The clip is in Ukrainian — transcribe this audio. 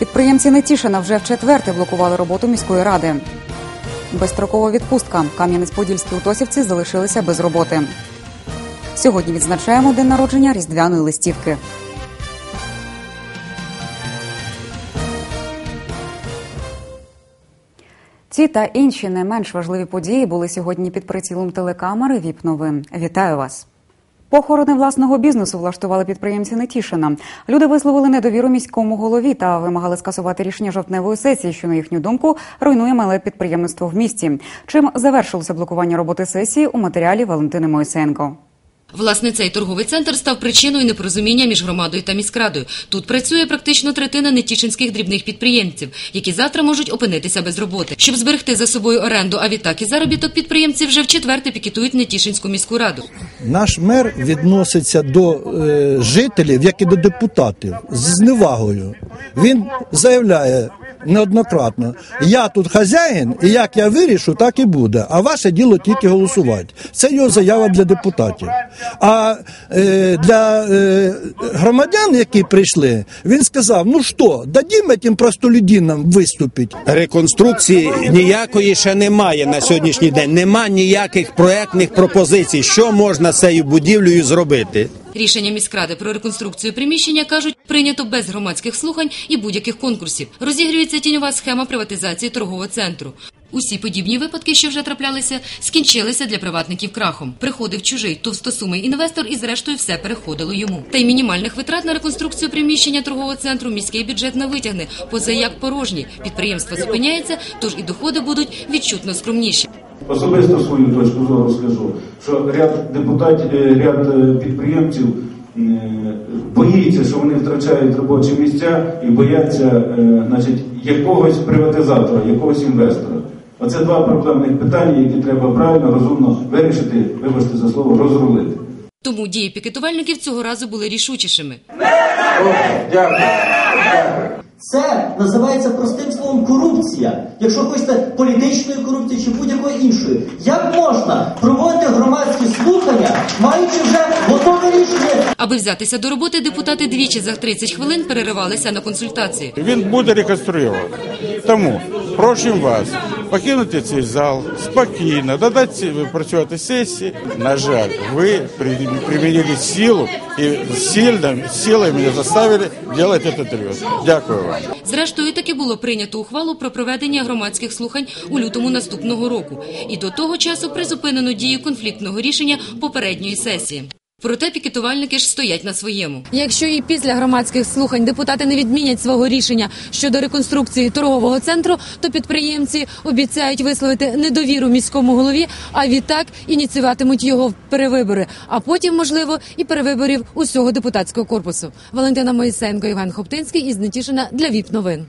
Підприємці Нетішина вже вчетверте блокували роботу міської ради. Безстрокова відпустка. Кам'янець-Подільські утосівці залишилися без роботи. Сьогодні відзначаємо день народження різдвяної листівки. Ці та інші не менш важливі події були сьогодні під прицілом телекамери ВІП новин. Вітаю вас. Похорони власного бізнесу влаштували підприємці Нетішина. Люди висловили недовіру міському голові та вимагали скасувати рішення жовтневої сесії, що на їхню думку руйнує мале підприємництво в місті. Чим завершилося блокування роботи сесії у матеріалі Валентини Моїсенко. Власне, цей торговий центр став причиною непорозуміння між громадою та міськрадою. Тут працює практично третина нетішинських дрібних підприємців, які завтра можуть опинитися без роботи. Щоб зберегти за собою оренду, а відтак і заробіток підприємців вже вчетверте пікетують Нетішинську міську раду. Наш мер відноситься до е, жителів, як і до депутатів, з зневагою. Він заявляє неоднократно: я тут хазяїн, і як я вирішу, так і буде. А ваше діло тільки голосувати. Це його заява для депутатів. А е, для е, громадян, які прийшли, він сказав: ну що, дадімо тим простолюдинам виступити. Реконструкції ніякої ще немає на сьогоднішній день. Нема ніяких проектних пропозицій, що можна з цією будівлею зробити. Рішення міськради про реконструкцію приміщення кажуть прийнято без громадських слухань і будь-яких конкурсів. Розігрюється тіньова схема приватизації торгового центру. Усі подібні випадки, що вже траплялися, скінчилися для приватників крахом. Приходив чужий товстосумий інвестор, і зрештою все переходило йому. Та й мінімальних витрат на реконструкцію приміщення торгового центру міський бюджет не витягне, поза як порожні. Підприємство зупиняється, тож і доходи будуть відчутно скромніші. Особисто свою точку зору скажу, що ряд депутатів, е, ряд е, підприємців е, боїться, що вони втрачають робочі місця і бояться значить, якогось приватизатора, якогось інвестора. Оце два проблемних питання, які треба правильно, розумно вирішити, вибачте за слово, розрулити. Тому дії пікетувальників цього разу були рішучішими. Це називається простим словом корупція. Якщо хочете політичної корупції чи будь-якої іншої, як можна проводити громадські слухання, маючи вже готове рішення? Аби взятися до роботи, депутати двічі за 30 хвилин переривалися на консультації. Він буде реконструювати. Тому просимо вас покинути цей зал спокійно, додати працювати сесії. На жаль, ви при- примінили силу і сильно, силою мене заставили робити цей ремонт. Дякую вам. Зрештою, таки було прийнято ухвалу про проведення громадських слухань у лютому наступного року. І до того часу призупинено дію конфліктного рішення попередньої сесії. Проте пікетувальники ж стоять на своєму. Якщо і після громадських слухань депутати не відмінять свого рішення щодо реконструкції торгового центру, то підприємці обіцяють висловити недовіру міському голові, а відтак ініціюватимуть його в перевибори, а потім, можливо, і перевиборів усього депутатського корпусу. Валентина Моїсенко, Євген Хоптинський із Нетішина для ВІП новин.